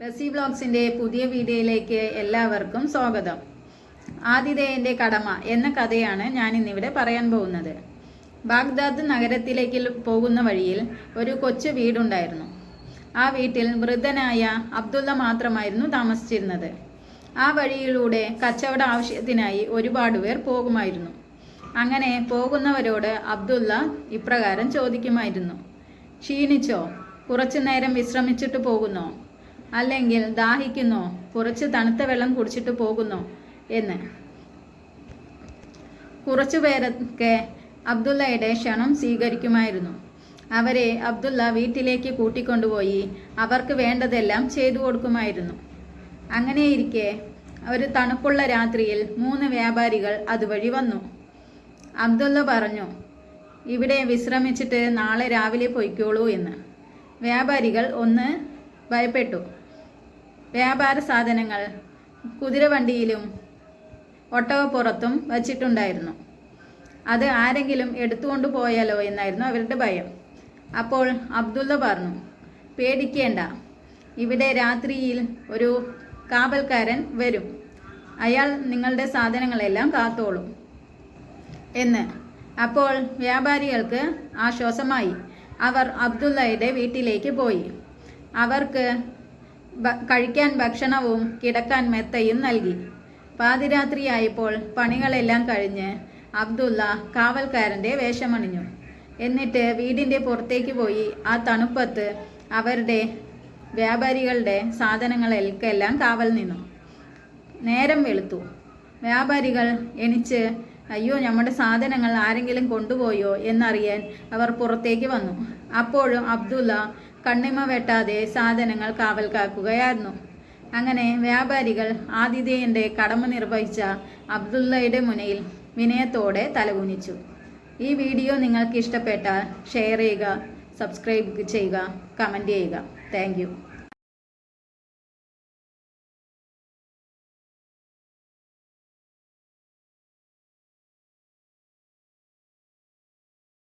റസി ബ്ലോഗ്സിന്റെ പുതിയ വീഡിയോയിലേക്ക് എല്ലാവർക്കും സ്വാഗതം. ആതിഥേയന്റെ കടമ എന്ന കഥയാണ് ഞാൻ ഇന്നിവിടെ പറയാൻ പോകുന്നത്. ബാഗ്ദാദ് നഗരത്തിലേക്ക് പോകുന്ന വഴിയിൽ ഒരു കൊച്ചു വീടുണ്ടായിരുന്നു. ആ വീട്ടിൽ വൃദ്ധനായ അബ്ദുള്ള മാത്രമായിരുന്നു താമസിച്ചിരുന്നത്. ആ വഴിയിലൂടെ കച്ചവട ആവശ്യത്തിനായി ഒരുപാട് പേർ പോകുമായിരുന്നു. അങ്ങനെ പോകുന്നവരോട് അബ്ദുള്ള ഇപ്രകാരം ചോദിക്കുമായിരുന്നു. ക്ഷീണിച്ചോ? കുറച്ചു നേരം വിശ്രമിച്ചിട്ട് പോകുന്നോ? അല്ലെങ്കിൽ ദാഹിക്കുന്നോ കുറച്ച് തണുത്ത വെള്ളം കുടിച്ചിട്ട് പോകുന്നോ എന്ന്. കുറച്ചു പേരൊക്കെ അബ്ദുള്ളയുടെ ക്ഷണം സ്വീകരിക്കുമായിരുന്നു. അവരെ അബ്ദുള്ള വീട്ടിലേക്ക് കൂട്ടിക്കൊണ്ടുപോയി അവർക്ക് വേണ്ടതെല്ലാം ചെയ്തു കൊടുക്കുമായിരുന്നു. അങ്ങനെയിരിക്കെ ഒരു തണുപ്പുള്ള രാത്രിയിൽ മൂന്ന് വ്യാപാരികൾ അതുവഴി വന്നു. അബ്ദുള്ള പറഞ്ഞു ഇവിടെ വിശ്രമിച്ചിട്ട് നാളെ രാവിലെ പൊയ്ക്കോളൂ എന്ന്. വ്യാപാരികൾ ഒന്ന് ഭയപ്പെട്ടു. വ്യാപാര സാധനങ്ങൾ കുതിരവണ്ടിയിലും ഒട്ടകപ്പുറത്തും വച്ചിട്ടുണ്ടായിരുന്നു. അത് ആരെങ്കിലും എടുത്തുകൊണ്ട് പോയാലോ എന്നായിരുന്നു അവരുടെ ഭയം. അപ്പോൾ അബ്ദുള്ള പറഞ്ഞു പേടിക്കേണ്ട. ഇവിടെ രാത്രിയിൽ ഒരു കാവൽക്കാരൻ വരും. അയാൾ നിങ്ങളുടെ സാധനങ്ങളെല്ലാം കാത്തോളും. എന്ന്. അപ്പോൾ വ്യാപാരികൾക്ക് ആശ്വാസമായി. അവർ അബ്ദുള്ളയുടെ വീട്ടിലേക്ക് പോയി. അവർക്ക് കഴിക്കാൻ ഭക്ഷണവും കിടക്കാൻ മെത്തയും നൽകി. പാതിരാത്രിയായപ്പോൾ പണികളെല്ലാം കഴിഞ്ഞ് അബ്ദുള്ള കാവൽക്കാരന്റെ വേഷമണിഞ്ഞു. എന്നിട്ട് വീടിന്റെ പുറത്തേക്ക് പോയി ആ തണുപ്പത്ത് അവരുടെ വ്യാപാരികളുടെ സാധനങ്ങളെല്ലാം കാവൽ നിന്നു. നേരം വെളുത്തു. വ്യാപാരികൾ എണിച്ച് അയ്യോ നമ്മുടെ സാധനങ്ങൾ ആരെങ്കിലും കൊണ്ടുപോയോ? എന്നറിയാൻ അവർ പുറത്തേക്ക് വന്നു. അപ്പോഴും അബ്ദുള്ള കണ്ണിമ വെട്ടാതെ സാധനങ്ങൾ കാവൽ കാക്കുകയായിരുന്നു. അങ്ങനെ വ്യാപാരികൾ ആതിഥേയന്റെ കടമ നിർവഹിച്ച അബ്ദുള്ളയുടെ മുനയിൽ വിനയത്തോടെ തലകുനിച്ചു. ഈ വീഡിയോ നിങ്ങൾക്ക് ഇഷ്ടപ്പെട്ടാൽ ഷെയർ ചെയ്യുക സബ്സ്ക്രൈബ് ചെയ്യുക കമന്റ് ചെയ്യുക. താങ്ക്